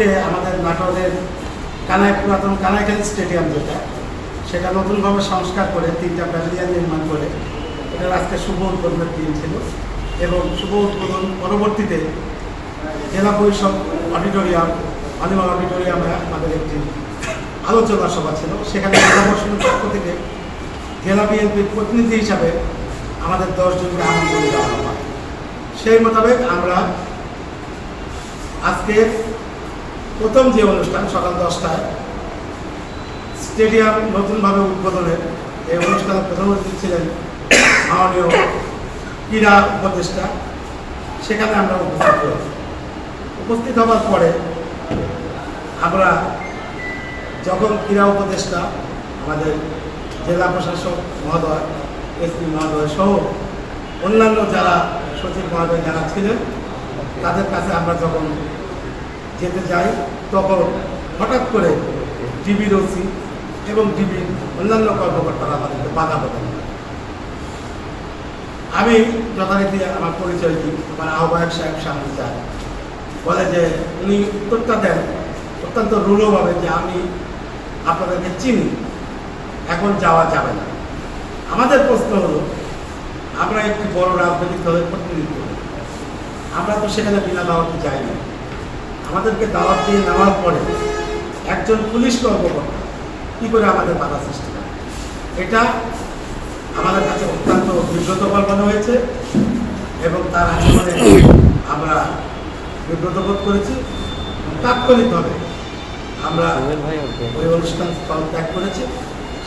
আজকে আমাদের নাটোরের কানাই পুরাতন কানাইখালী স্টেডিয়াম যেটা, সেটা নতুনভাবে সংস্কার করে, তিনটা প্যাভিলিয়ান নির্মাণ করে, এটার আজকে শুভ উদ্বোধনের দিন ছিল এবং শুভ উদ্বোধন পরবর্তীতে জেলা পরিষদ অডিটোরিয়াম আলিমাল অডিটোরিয়ামে আমাদের একটি আলোচনা সভা ছিল। সেখানে জেলা পরিষদের পক্ষ থেকে জেলা বিএনপির প্রতিনিধি হিসাবে আমাদের দশজনকে আমন্ত্রণ দেওয়া হয়। সেই মোতাবেক আমরা আজকে প্রথম যে অনুষ্ঠান সকাল দশটায়, স্টেডিয়াম নতুনভাবে উদ্বোধনের এই অনুষ্ঠানে প্রধান অতিথি ছিলেন মাননীয় ক্রীড়া উপদেষ্টা। সেখানে আমরা উপস্থিত উপস্থিত হওয়ার পরে আমরা যখন ক্রীড়া উপদেষ্টা, আমাদের জেলা প্রশাসক মহোদয়, এসপি মহোদয় সহ অন্যান্য যারা সচিব মহোদয় যারা ছিলেন, তাদের কাছে আমরা যখন যেতে যাই, তখন হঠাৎ করে ডিবির ওসি এবং ডিবির অন্যান্য কর্মকর্তারা আমাদেরকে বাধা প্রদান। আমি যথারীতি আমার পরিচয় দিই, আমার আহ্বায়ক সাহেব সামনে যাই। বলে যে, উনি উত্তরটা দেন। অত্যন্ত রূঢ়ভাবে যে, আমি আপনাদেরকে চিনি, এখন যাওয়া যাবে না। আমাদের প্রশ্ন হলো, আমরা একটি বড় রাজনৈতিক দলের প্রতিনিধিত্ব আমরা তো সেখানে বিনা দাওয়াতে যাই না আমাদেরকে দাওয়াত দিয়ে নেওয়ার পরে একজন পুলিশ কর্মকর্তা কী করে আমাদের বাধা সৃষ্টি করে? এটা আমাদের কাছে অত্যন্ত বিব্রতকর মনে হয়েছে এবং তার আচরণে আমরা বিব্রত বোধ করেছি তাৎক্ষণিকভাবে আমরা ওই অনুষ্ঠান স্থল ত্যাগ করেছি,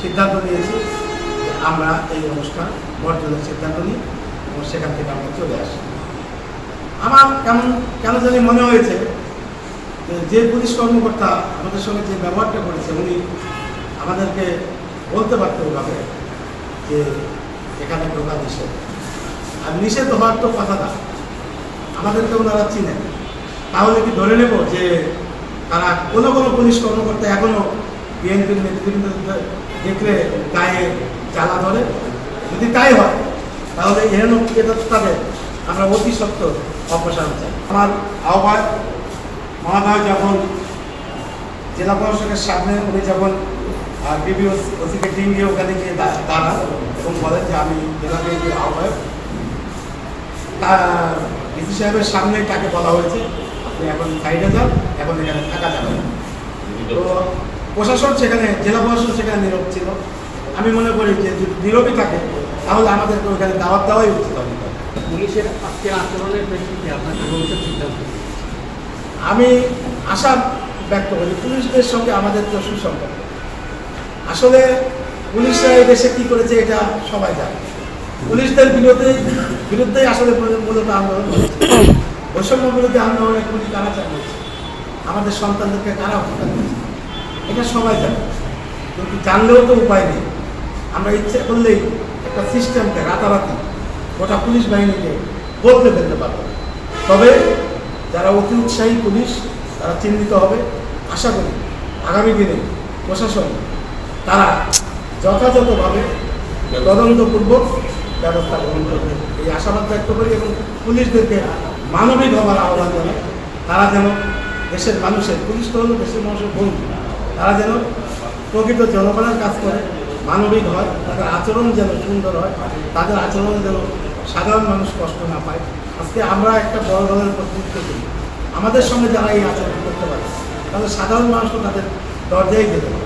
সিদ্ধান্ত নিয়েছি আমরা এই অনুষ্ঠান বর্জনের সিদ্ধান্ত নিই এবং সেখান থেকে আমরা চলে আসি। আমার কেমন কেন জানি মনে হয়েছে যে পুলিশ কর্মকর্তা আমাদের সঙ্গে যে ব্যবহারটা করেছে, উনি আমাদেরকে বলতে পারতেন ভাবে যে এখানে ঢোকা নিষেধ। আর নিষেধ হওয়ার তো কথা না আমাদেরকে ওনারা চিনেন। তাহলে কি ধরে নেব যে তারা কোনো কোনো পুলিশ কর্মকর্তা এখনও বিএনপির নেতৃবৃন্দ দেখলে গায়ে জ্বালা ধরে? যদি তাই হয়, তাহলে এহেন তাদের আমরা অতি সত্য অপসারণ চাই। আমার আহ্বায়ক মহাদয় যখন জেলা প্রশাসকের সামনে উনি যখন বিবি ওসিকে টিম গিয়ে ওখানে গিয়ে দাঁড়ান এবং বলেন যে আমি জেলা বিএনপির আহ্বায়ক, তা, ডিসি সাহেবের সামনে তাকে বলা হয়েছে, আপনি এখন সাইডে যান, এখন এখানে থাকা যাবে তো প্রশাসন সেখানে, জেলা প্রশাসন সেখানে নীরব ছিল। আমি মনে করি যে যদি নীরবই থাকে, তাহলে আমাদেরকে ওখানে দাওয়াত দেওয়াই উচিত। পুলিশের আজকে আচরণের প্রেক্ষিতে ভবিষ্যৎ সিদ্ধান্ত? আমি আশা ব্যক্ত করি পুলিশদের সঙ্গে আমাদের তো সুসম্পর্ক। আসলে পুলিশরা এই দেশে কী করেছে এটা সবাই জানে। পুলিশদের বিরুদ্ধে, বিরুদ্ধেই আসলে মূলত আন্দোলন বৈষম্য বিরোধী আন্দোলনে পুলিশ কারা চালিয়েছে? আমাদের সন্তানদেরকে কারা হত্যা করেছে? এটা সবাই জানে। কিন্তু জানলেও তো উপায় নেই। আমরা ইচ্ছে করলেই একটা সিস্টেমকে, রাতারাতি গোটা পুলিশ বাহিনীকে বদলে ফেলতে পারব। তবে যারা অতি উৎসাহী পুলিশ, তারা চিহ্নিত হবে। আশা করি আগামী দিনে প্রশাসন, তারা যথাযথভাবে তদন্তপূর্বক ব্যবস্থা গ্রহণ করবে। এই আশাবাদ ব্যক্ত করি এবং পুলিশদেরকে মানবিক হবার আহ্বান জানাই। তারা যেন দেশের মানুষের, পুলিশ তো হলো দেশের মানুষের বন্ধু, তারা যেন প্রকৃত জনগণের কাজ করে, মানবিক হয়, তাদের আচরণ যেন সুন্দর হয়, তাদের আচরণ যেন সাধারণ মানুষ কষ্ট না পায়। আজকে আমরা একটা বড় ধরনের প্রতিনিধিত্ব করি। আমাদের সঙ্গে যারা এই আচরণ করতে পারে, তাহলে সাধারণ মানুষও তাদের দরজায় যেতে পারে